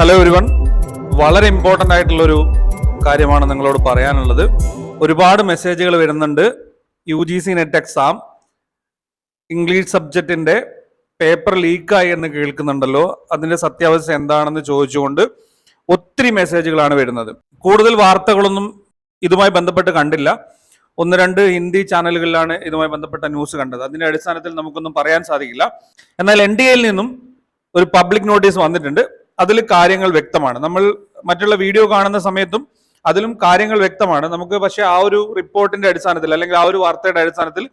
Hello ഒരുവൺ വളരെ important ആയിട്ടുള്ളൊരു കാര്യമാണ് നിങ്ങളോട് പറയാനുള്ളത്. ഒരുപാട് മെസ്സേജുകൾ വരുന്നുണ്ട്. U G C net exam English സബ്ജക്റ്റിന്റെ paper ലീക്കായി എന്ന് കേൾക്കുന്നുണ്ടല്ലോ. അതിന്റെ സത്യാവസ്ഥ എന്താണെന്ന് ചോദിച്ചുകൊണ്ട് ഒത്തിരി മെസ്സേജുകളാണ് വരുന്നത്. കൂടുതൽ വാർത്തകളൊന്നും ഇതുമായി ബന്ധപ്പെട്ട് കണ്ടില്ല. ഒന്ന് രണ്ട് ഹിന്ദി ചാനലുകളിലാണ് ഇതുമായി ബന്ധപ്പെട്ട ന്യൂസ് കണ്ടത്. അതിന്റെ അടിസ്ഥാനത്തിൽ നമുക്കൊന്നും പറയാൻ സാധിക്കില്ല. എന്നാൽ എൻ ഡി എയിൽ നിന്നും ഒരു പബ്ലിക് നോട്ടീസ് വന്നിട്ടുണ്ട്. അതിൽ കാര്യങ്ങൾ വ്യക്തമാണ്. നമ്മൾ മറ്റുള്ള വീഡിയോ കാണുന്ന സമയത്തും അതിലും കാര്യങ്ങൾ വ്യക്തമാണ്. നമുക്ക് പക്ഷേ ആ ഒരു റിപ്പോർട്ടിന്റെ അടിസ്ഥാനത്തിൽ അല്ലെങ്കിൽ ആ ഒരു വാർത്തയുടെ അടിസ്ഥാനത്തിൽ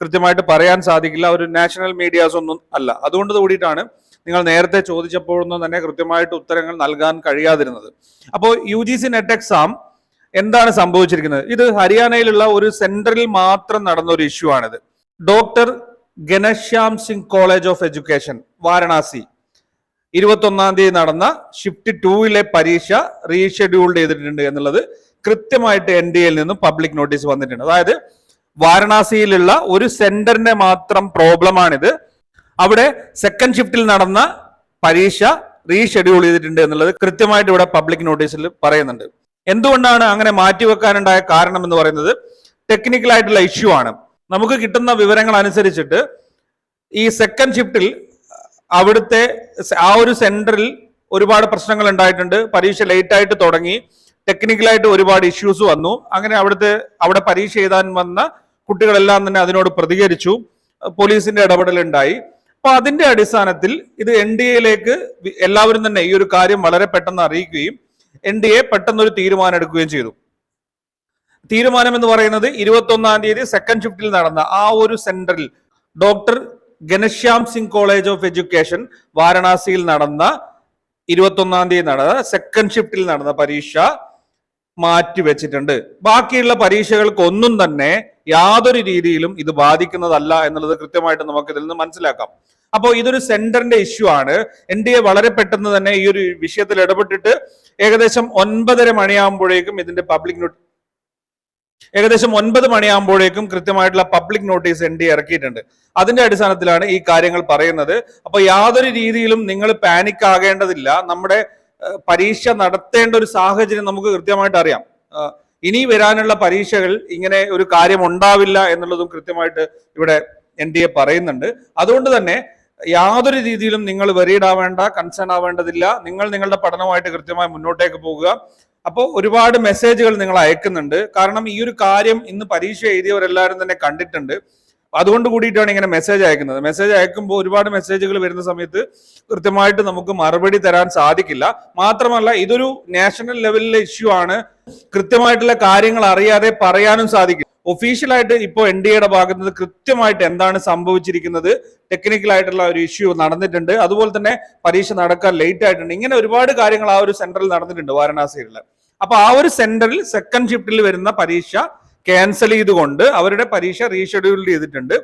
കൃത്യമായിട്ട് പറയാൻ സാധിക്കില്ല. ഒരു നാഷണൽ മീഡിയാസ് ഒന്നും അല്ല. അതുകൊണ്ട് കൂടിയിട്ടാണ് നിങ്ങൾ നേരത്തെ ചോദിച്ചപ്പോഴൊന്നും തന്നെ കൃത്യമായിട്ട് ഉത്തരങ്ങൾ നൽകാൻ കഴിയാതിരുന്നത്. അപ്പോൾ U G C net exam എന്താണ് സംഭവിച്ചിരിക്കുന്നത്? ഇത് ഹരിയാനയിലുള്ള ഒരു സെന്ററിൽ മാത്രം നടന്ന ഒരു ഇഷ്യൂ ആണിത്. Doctor Ghanshyam Singh college of education Varanasi. ഇരുപത്തൊന്നാം തീയതി നടന്ന ഷിഫ്റ്റ് ടൂവിലെ പരീക്ഷ റീഷെഡ്യൂൾഡ് ചെയ്തിട്ടുണ്ട് എന്നുള്ളത് കൃത്യമായിട്ട് എൻ ഡി എയിൽ നിന്നും പബ്ലിക് നോട്ടീസ് വന്നിട്ടുണ്ട്. അതായത് വാരണാസിയിലുള്ള ഒരു സെന്ററിന്റെ മാത്രം പ്രോബ്ലമാണിത് അവിടെ സെക്കൻഡ് ഷിഫ്റ്റിൽ നടന്ന പരീക്ഷ റീഷെഡ്യൂൾ ചെയ്തിട്ടുണ്ട് എന്നുള്ളത് കൃത്യമായിട്ട് ഇവിടെ പബ്ലിക് നോട്ടീസിൽ പറയുന്നുണ്ട്. എന്തുകൊണ്ടാണ് അങ്ങനെ മാറ്റിവെക്കാനുണ്ടായ കാരണം എന്ന് പറയുന്നത് ടെക്നിക്കൽ ആയിട്ടുള്ള ഇഷ്യൂ ആണ്. നമുക്ക് കിട്ടുന്ന വിവരങ്ങൾ അനുസരിച്ചിട്ട് ഈ സെക്കൻഡ് ഷിഫ്റ്റിൽ അവിടുത്തെ ആ ഒരു സെന്ററിൽ ഒരുപാട് പ്രശ്നങ്ങൾ ഉണ്ടായിട്ടുണ്ട്. പരീക്ഷ ലേറ്റ് ആയിട്ട് തുടങ്ങി. ടെക്നിക്കലായിട്ട് ഒരുപാട് ഇഷ്യൂസ് വന്നു. അങ്ങനെ അവിടുത്തെ അവിടെ പരീക്ഷ എഴുതാൻ വന്ന കുട്ടികളെല്ലാം തന്നെ അതിനോട് പ്രതികരിച്ചു. പോലീസിന്റെ ഇടപെടൽ ഉണ്ടായി. അപ്പൊ അതിന്റെ അടിസ്ഥാനത്തിൽ ഇത് എൻ ഡി എയിലേക്ക് എല്ലാവരും തന്നെ ഈ ഒരു കാര്യം വളരെ പെട്ടെന്ന് അറിയിക്കുകയും എൻ ഡി എ പെട്ടെന്നൊരു തീരുമാനം എടുക്കുകയും ചെയ്തു. തീരുമാനം എന്ന് പറയുന്നത് ഇരുപത്തി ഒന്നാം തീയതി സെക്കൻഡ് ഷിഫ്റ്റിൽ നടന്ന ആ ഒരു സെന്ററിൽ doctor Ghanshyam Singh college of education വാരണാസിയിൽ നടന്ന ഇരുപത്തി ഒന്നാം തീയതി നടന്ന സെക്കൻഡ് ഷിഫ്റ്റിൽ നടന്ന പരീക്ഷ മാറ്റി വെച്ചിട്ടുണ്ട്. ബാക്കിയുള്ള പരീക്ഷകൾക്ക് ഒന്നും തന്നെ യാതൊരു രീതിയിലും ഇത് ബാധിക്കുന്നതല്ല എന്നുള്ളത് കൃത്യമായിട്ട് നമുക്ക് ഇതിൽ നിന്ന് മനസ്സിലാക്കാം. അപ്പോൾ ഇതൊരു സെന്ററിന്റെ ഇഷ്യൂ ആണ്. എൻ ഡി എ വളരെ പെട്ടെന്ന് തന്നെ ഈ ഒരു വിഷയത്തിൽ ഇടപെട്ടിട്ട് ഏകദേശം ഒൻപതര മണിയാകുമ്പോഴേക്കും ഇതിന്റെ പബ്ലിക് ഏകദേശം ഒൻപത് മണിയാകുമ്പോഴേക്കും കൃത്യമായിട്ടുള്ള പബ്ലിക് നോട്ടീസ് എൻ ഡി ഇറക്കിയിട്ടുണ്ട്. അതിന്റെ അടിസ്ഥാനത്തിലാണ് ഈ കാര്യങ്ങൾ പറയുന്നത്. അപ്പൊ യാതൊരു രീതിയിലും നിങ്ങൾ പാനിക് ആകേണ്ടതില്ല. നമ്മുടെ പരീക്ഷ നടത്തേണ്ട ഒരു സാഹചര്യം നമുക്ക് കൃത്യമായിട്ട് അറിയാം. ഇനി വരാനുള്ള പരീക്ഷകൾ ഇങ്ങനെ ഒരു കാര്യം ഉണ്ടാവില്ല എന്നുള്ളതും കൃത്യമായിട്ട് ഇവിടെ എൻ ഡി എ പറയുന്നുണ്ട്. അതുകൊണ്ട് തന്നെ യാതൊരു രീതിയിലും നിങ്ങൾ വെറീഡ് ആവേണ്ട കൺസേൺ ആവേണ്ടതില്ല. നിങ്ങൾ നിങ്ങളുടെ പഠനമായിട്ട് കൃത്യമായി മുന്നോട്ടേക്ക് പോകുക. അപ്പോൾ ഒരുപാട് മെസ്സേജുകൾ നിങ്ങൾ അയക്കുന്നുണ്ട്. കാരണം ഈ ഒരു കാര്യം ഇന്ന് പരീക്ഷ എഴുതിയവരെല്ലാവരും തന്നെ കണ്ടിട്ടുണ്ട്. അതുകൊണ്ട് കൂടിയിട്ടാണ് ഇങ്ങനെ മെസ്സേജ് അയക്കുന്നത്. മെസ്സേജ് അയക്കുമ്പോൾ ഒരുപാട് മെസ്സേജുകൾ വരുന്ന സമയത്ത് കൃത്യമായിട്ട് നമുക്ക് മറുപടി തരാൻ സാധിക്കില്ല. മാത്രമല്ല ഇതൊരു നാഷണൽ ലെവലിലെ ഇഷ്യൂ ആണ്. കൃത്യമായിട്ടുള്ള കാര്യങ്ങൾ അറിയാതെ പറയാനും സാധിക്കും ഒഫീഷ്യലായിട്ട് ഇപ്പോൾ എൻ ഡി എയുടെ ഭാഗത്ത് നിന്ന് കൃത്യമായിട്ട് എന്താണ് സംഭവിച്ചിരിക്കുന്നത്? ടെക്നിക്കൽ ആയിട്ടുള്ള ഒരു ഇഷ്യൂ നടന്നിട്ടുണ്ട്. അതുപോലെ തന്നെ പരീക്ഷ നടക്കാൻ ലേറ്റ് ആയിട്ടുണ്ട്. ഇങ്ങനെ ഒരുപാട് കാര്യങ്ങൾ ആ ഒരു സെന്ററിൽ നടന്നിട്ടുണ്ട് വാരണാസിയിൽ അപ്പൊ ആ ഒരു സെന്ററിൽ സെക്കൻഡ് ഷിഫ്റ്റിൽ വരുന്ന പരീക്ഷ ക്യാൻസൽ ചെയ്തുകൊണ്ട് അവരുടെ പരീക്ഷ റീഷെഡ്യൂൾ ചെയ്തിട്ടുണ്ട്.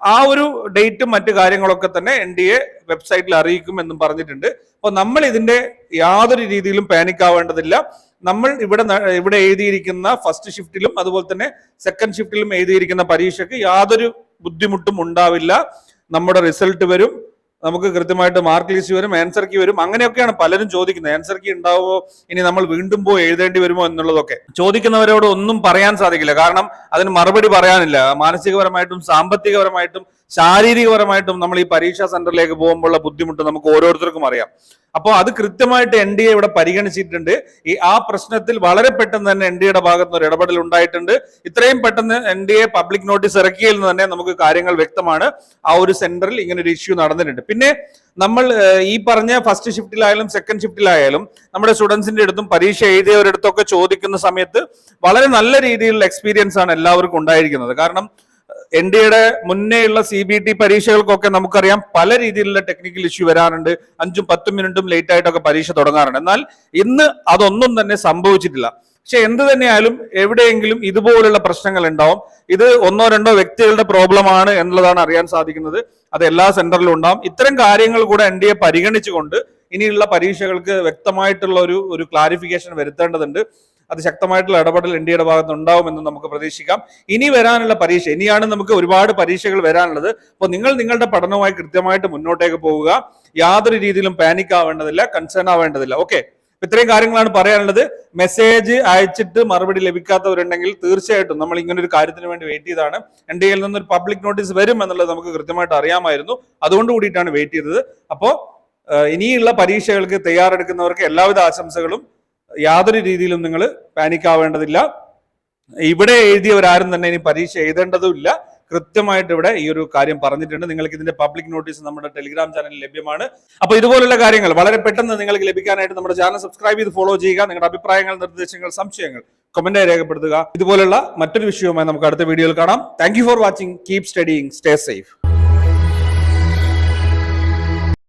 ആ ഒരു ഡേറ്റും മറ്റു കാര്യങ്ങളൊക്കെ തന്നെ എൻ ഡി എ വെബ്സൈറ്റിൽ അറിയിക്കും എന്നും പറഞ്ഞിട്ടുണ്ട്. അപ്പോൾ നമ്മൾ ഇതിന്റെ യാതൊരു രീതിയിലും പാനിക് ആവേണ്ടതില്ല. നമ്മൾ ഇവിടെ ഇവിടെ എഴുതിയിരിക്കുന്ന ഫസ്റ്റ് ഷിഫ്റ്റിലും അതുപോലെ തന്നെ സെക്കൻഡ് ഷിഫ്റ്റിലും എഴുതിയിരിക്കുന്ന പരീക്ഷയ്ക്ക് യാതൊരു ബുദ്ധിമുട്ടും ഉണ്ടാവില്ല. നമ്മുടെ റിസൾട്ട് വരും. നമുക്ക് കൃത്യമായിട്ട് മാർക്ക് ലിസ്റ്റ് വരും ആൻസർ കീ വരും. അങ്ങനെയൊക്കെയാണ് പലരും ചോദിക്കുന്നത്. ആൻസർ കീ ഉണ്ടാവുമോ? ഇനി നമ്മൾ വീണ്ടും പോയി എഴുതേണ്ടി വരുമോ എന്നുള്ളതൊക്കെ. ചോദിക്കുന്നവരോട് ഒന്നും പറയാൻ സാധിക്കില്ല. കാരണം അതിന് മറുപടി പറയാനില്ല. മാനസികപരമായിട്ടും സാമ്പത്തികപരമായിട്ടും ശാരീരികപരമായിട്ടും നമ്മൾ ഈ പരീക്ഷാ സെന്ററിലേക്ക് പോകുമ്പോഴുള്ള ബുദ്ധിമുട്ട് നമുക്ക് ഓരോരുത്തർക്കും അറിയാം. അപ്പോൾ അത് കൃത്യമായിട്ട് എൻ ഡി എ ഇവിടെ പരിഗണിച്ചിട്ടുണ്ട്. ഈ ആ പ്രശ്നത്തിൽ വളരെ പെട്ടെന്ന് തന്നെ എൻ ഡി എയുടെ ഭാഗത്ത് നിന്ന് ഒരു ഇടപെടൽ ഉണ്ടായിട്ടുണ്ട്. ഇത്രയും പെട്ടെന്ന് N D A public notice ഇറക്കിയതിൽ നിന്ന് തന്നെ നമുക്ക് കാര്യങ്ങൾ വ്യക്തമാണ്. ആ ഒരു സെന്ററിൽ ഇങ്ങനെ ഒരു ഇഷ്യൂ നടന്നിട്ടുണ്ട്. പിന്നെ നമ്മൾ ഈ പറഞ്ഞ ഫസ്റ്റ് ഷിഫ്റ്റിലായാലും സെക്കൻഡ് ഷിഫ്റ്റിലായാലും നമ്മുടെ സ്റ്റുഡൻസിന്റെ അടുത്തും പരീക്ഷ എഴുതിയവരടുത്തൊക്കെ ചോദിക്കുന്ന സമയത്ത് വളരെ നല്ല രീതിയിലുള്ള എക്സ്പീരിയൻസ് ആണ് എല്ലാവർക്കും ഉണ്ടായിരിക്കുന്നത്. കാരണം എൻ ഡി എയുടെ മുന്നേയുള്ള സി ബി ടി പരീക്ഷകൾക്കൊക്കെ നമുക്കറിയാം പല രീതിയിലുള്ള ടെക്നിക്കൽ ഇഷ്യൂ വരാറുണ്ട്. അഞ്ചും പത്തും മിനിറ്റും ലേറ്റ് ആയിട്ടൊക്കെ പരീക്ഷ തുടങ്ങാറുണ്ട്. എന്നാൽ ഇന്ന് അതൊന്നും തന്നെ സംഭവിച്ചിട്ടില്ല. പക്ഷെ എന്ത് തന്നെയായാലും എവിടെയെങ്കിലും ഇതുപോലുള്ള പ്രശ്നങ്ങൾ ഉണ്ടാവും. ഇത് ഒന്നോ രണ്ടോ വ്യക്തികളുടെ പ്രോബ്ലം ആണ് എന്നുള്ളതാണ് അറിയാൻ സാധിക്കുന്നത്. അത് എല്ലാ സെന്ററിലും ഉണ്ടാവും. ഇത്തരം കാര്യങ്ങൾ കൂടെ എൻ ഡി എ പരിഗണിച്ചുകൊണ്ട് ഇനിയുള്ള പരീക്ഷകൾക്ക് വ്യക്തമായിട്ടുള്ള ഒരു ഒരു ക്ലാരിഫിക്കേഷൻ വരുത്തേണ്ടതുണ്ട്. അത് ശക്തമായിട്ടുള്ള ഇടപെടൽ ഇന്ത്യയുടെ ഭാഗത്ത് ഉണ്ടാവുമെന്ന് നമുക്ക് പ്രതീക്ഷിക്കാം. ഇനി വരാനുള്ള പരീക്ഷ ഇനിയാണ് നമുക്ക് ഒരുപാട് പരീക്ഷകൾ വരാനുള്ളത്. അപ്പോൾ നിങ്ങൾ നിങ്ങളുടെ പഠനവുമായി കൃത്യമായിട്ട് മുന്നോട്ടേക്ക് പോവുക. യാതൊരു രീതിയിലും പാനിക് ആവേണ്ടതില്ല കൺസേൺ ആവേണ്ടതില്ല. ഓക്കെ ഇത്രയും കാര്യങ്ങളാണ് പറയാനുള്ളത്. മെസ്സേജ് അയച്ചിട്ട് മറുപടി ലഭിക്കാത്തവരുണ്ടെങ്കിൽ തീർച്ചയായിട്ടും നമ്മൾ ഇങ്ങനെ ഒരു കാര്യത്തിന് വേണ്ടി വെയിറ്റ് ചെയ്താണ്. എൻ ഡി നിന്നൊരു പബ്ലിക് നോട്ടീസ് വരും എന്നുള്ളത് നമുക്ക് കൃത്യമായിട്ട് അറിയാമായിരുന്നു. അതുകൊണ്ട് കൂടിയിട്ടാണ് വെയിറ്റ് ചെയ്തത്. അപ്പോൾ ഇനിയുള്ള പരീക്ഷകൾക്ക് തയ്യാറെടുക്കുന്നവർക്ക് എല്ലാവിധ ആശംസകളും. യാതൊരു രീതിയിലും നിങ്ങൾ പാനിക് ആവേണ്ടതില്ല. ഇവിടെ എഴുതിയവരാരും തന്നെ ഇനി പരീക്ഷ എഴുതേണ്ടതുമില്ല കൃത്യമായിട്ട് ഇവിടെ ഈ ഒരു കാര്യം പറഞ്ഞിട്ടുണ്ട്. നിങ്ങൾക്ക് ഇതിന്റെ പബ്ലിക് നോട്ടീസ് നമ്മുടെ ടെലിഗ്രാം ചാനലിൽ ലഭ്യമാണ്. അപ്പൊ ഇതുപോലുള്ള കാര്യങ്ങൾ വളരെ പെട്ടെന്ന് നിങ്ങൾക്ക് ലഭിക്കാനായിട്ട് നമ്മുടെ ചാനൽ സബ്സ്ക്രൈബ് ചെയ്ത് ഫോളോ ചെയ്യുക. നിങ്ങളുടെ അഭിപ്രായങ്ങൾ നിർദ്ദേശങ്ങൾ സംശയങ്ങൾ കമന്റായി രേഖപ്പെടുത്തുക. ഇതുപോലുള്ള മറ്റൊരു വിഷയവുമായി നമുക്ക് അടുത്ത വീഡിയോയിൽ കാണാം. Thank for watching keep studying stay safe